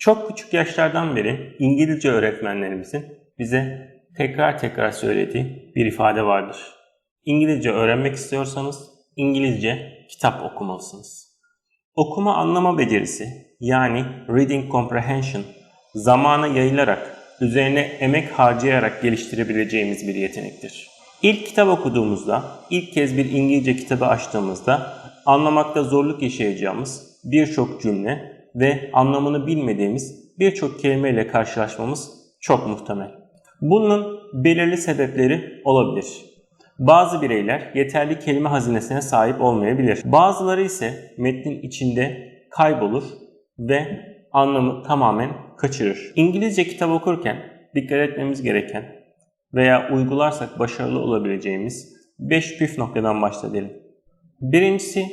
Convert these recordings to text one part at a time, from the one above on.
Çok küçük yaşlardan beri İngilizce öğretmenlerimizin bize tekrar tekrar söylediği bir ifade vardır. İngilizce öğrenmek istiyorsanız İngilizce kitap okumalısınız. Okuma anlama becerisi yani reading comprehension zamana yayılarak, üzerine emek harcayarak geliştirebileceğimiz bir yetenektir. İlk kitap okuduğumuzda, ilk kez bir İngilizce kitabı açtığımızda anlamakta zorluk yaşayacağımız birçok cümle ve anlamını bilmediğimiz birçok kelimeyle karşılaşmamız çok muhtemel. Bunun belirli sebepleri olabilir. Bazı bireyler yeterli kelime hazinesine sahip olmayabilir. Bazıları ise metnin içinde kaybolur ve anlamı tamamen kaçırır. İngilizce kitap okurken dikkat etmemiz gereken veya uygularsak başarılı olabileceğimiz 5 püf noktadan başlayalım. Birincisi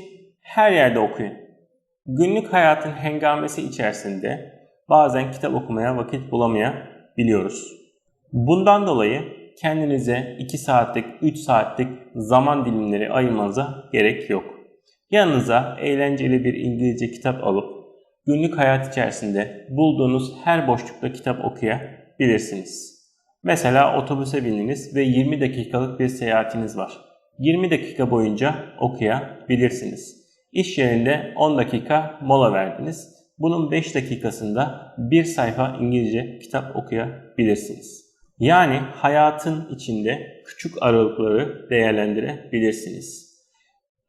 her yerde okuyun. Günlük hayatın hengamesi içerisinde bazen kitap okumaya vakit bulamayabiliyoruz. Bundan dolayı kendinize 2 saatlik, 3 saatlik zaman dilimleri ayırmanıza gerek yok. Yanınıza eğlenceli bir İngilizce kitap alıp günlük hayat içerisinde bulduğunuz her boşlukta kitap okuyabilirsiniz. Mesela otobüse bindiniz ve 20 dakikalık bir seyahatiniz var. 20 dakika boyunca okuyabilirsiniz. İş yerinde 10 dakika mola verdiniz. Bunun 5 dakikasında bir sayfa İngilizce kitap okuyabilirsiniz. Yani hayatın içinde küçük aralıkları değerlendirebilirsiniz.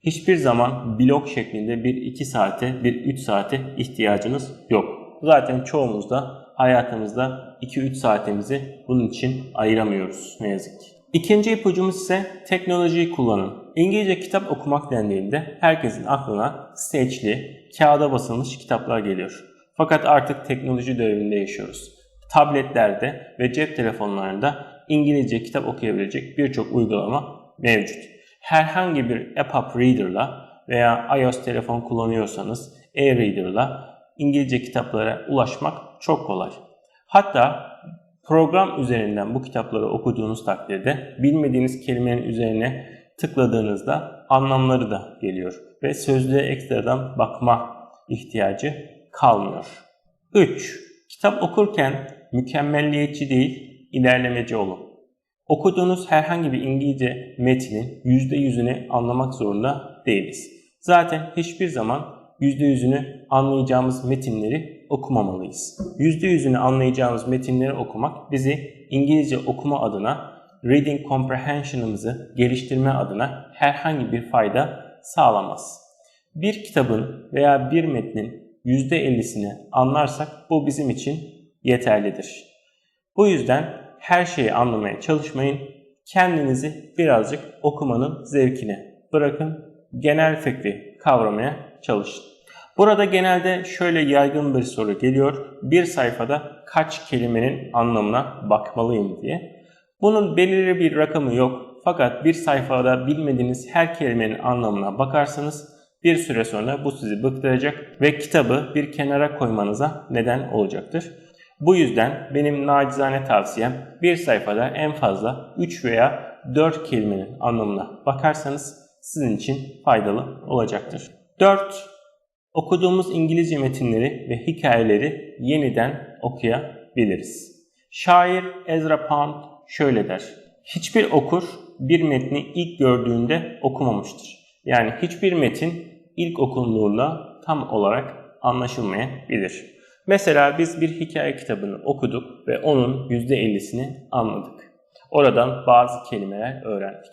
Hiçbir zaman blok şeklinde bir 2 saate, bir 3 saate ihtiyacınız yok. Zaten çoğumuz da hayatımızda 2-3 saatimizi bunun için ayıramıyoruz ne yazık ki. İkinci ipucumuz ise teknolojiyi kullanın. İngilizce kitap okumak dendiğinde herkesin aklına stage kağıda basılmış kitaplar geliyor. Fakat artık teknoloji döneminde yaşıyoruz. Tabletlerde ve cep telefonlarında İngilizce kitap okuyabilecek birçok uygulama mevcut. Herhangi bir app reader'la veya iOS telefon kullanıyorsanız e-reader'la İngilizce kitaplara ulaşmak çok kolay. Hatta program üzerinden bu kitapları okuduğunuz takdirde bilmediğiniz kelimenin üzerine tıkladığınızda anlamları da geliyor ve sözlüğe ekstradan bakma ihtiyacı kalmıyor. 3. Kitap okurken mükemmelliyetçi değil, ilerlemeci olun. Okuduğunuz herhangi bir İngilizce metnin %100'ünü anlamak zorunda değiliz. Zaten hiçbir zaman %100'ünü anlayacağımız metinleri okumamalıyız. %100'ünü anlayacağımız metinleri okumak bizi İngilizce okuma adına, reading comprehension'ımızı geliştirme adına herhangi bir fayda sağlamaz. Bir kitabın veya bir metnin %50'sini anlarsak bu bizim için yeterlidir. Bu yüzden her şeyi anlamaya çalışmayın. Kendinizi birazcık okumanın zevkine bırakın. Genel fikri kavramaya çalışın. Burada genelde şöyle yaygın bir soru geliyor. Bir sayfada kaç kelimenin anlamına bakmalıyım diye. Bunun belirli bir rakamı yok. Fakat bir sayfada bilmediğiniz her kelimenin anlamına bakarsanız bir süre sonra bu sizi bıktıracak ve kitabı bir kenara koymanıza neden olacaktır. Bu yüzden benim nacizane tavsiyem bir sayfada en fazla 3 veya 4 kelimenin anlamına bakarsanız sizin için faydalı olacaktır. 4. Okuduğumuz İngilizce metinleri ve hikayeleri yeniden okuyabiliriz. Şair Ezra Pound şöyle der. Hiçbir okur bir metni ilk gördüğünde okumamıştır. Yani hiçbir metin ilk okunduğunda tam olarak anlaşılmayabilir. Mesela biz bir hikaye kitabını okuduk ve onun %50'sini anladık. Oradan bazı kelimeler öğrendik.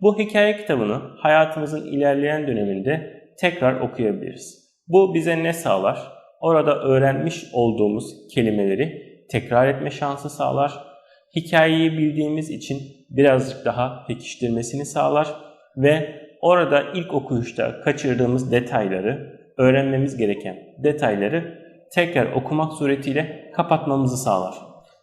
Bu hikaye kitabını hayatımızın ilerleyen döneminde tekrar okuyabiliriz. Bu bize ne sağlar? Orada öğrenmiş olduğumuz kelimeleri tekrar etme şansı sağlar. Hikayeyi bildiğimiz için birazcık daha pekiştirmesini sağlar ve orada ilk okuyuşta kaçırdığımız detayları, öğrenmemiz gereken detayları tekrar okumak suretiyle kapatmamızı sağlar.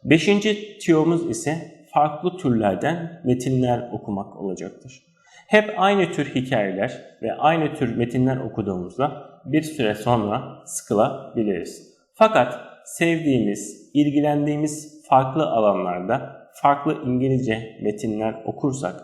Beşinci tiyomuz ise farklı türlerden metinler okumak olacaktır. Hep aynı tür hikayeler ve aynı tür metinler okuduğumuzda bir süre sonra sıkılabiliriz. Fakat sevdiğimiz, ilgilendiğimiz farklı alanlarda farklı İngilizce metinler okursak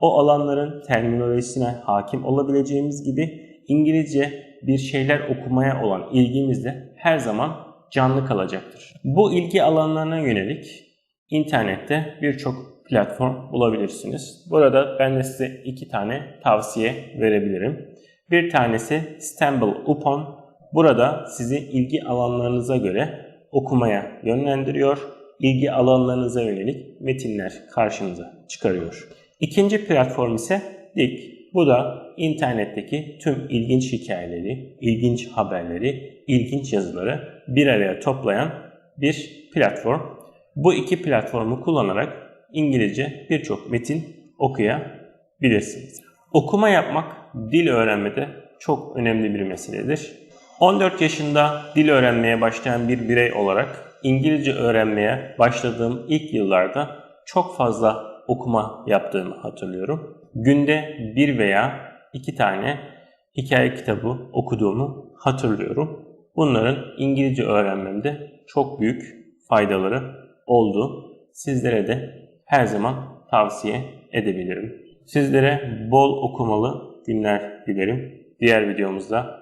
o alanların terminolojisine hakim olabileceğimiz gibi İngilizce bir şeyler okumaya olan ilgimiz de her zaman canlı kalacaktır. Bu ilgi alanlarına yönelik internette birçok platform bulabilirsiniz. Burada ben de size iki tane tavsiye verebilirim. Bir tanesi Stumble Upon. Burada sizi ilgi alanlarınıza göre okumaya yönlendiriyor. İlgi alanlarınıza yönelik metinler karşınıza çıkarıyor. İkinci platform ise Dik. Bu da internetteki tüm ilginç hikayeleri, ilginç haberleri, ilginç yazıları bir araya toplayan bir platform. Bu iki platformu kullanarak İngilizce birçok metin okuyabilirsiniz. Okuma yapmak dil öğrenmede çok önemli bir meseledir. 14 yaşında dil öğrenmeye başlayan bir birey olarak İngilizce öğrenmeye başladığım ilk yıllarda çok fazla okuma yaptığımı hatırlıyorum. Günde bir veya iki tane hikaye kitabı okuduğumu hatırlıyorum. Bunların İngilizce öğrenmemde çok büyük faydaları oldu. Sizlere de her zaman tavsiye edebilirim. Sizlere bol okumalı günler dilerim. Diğer videomuzda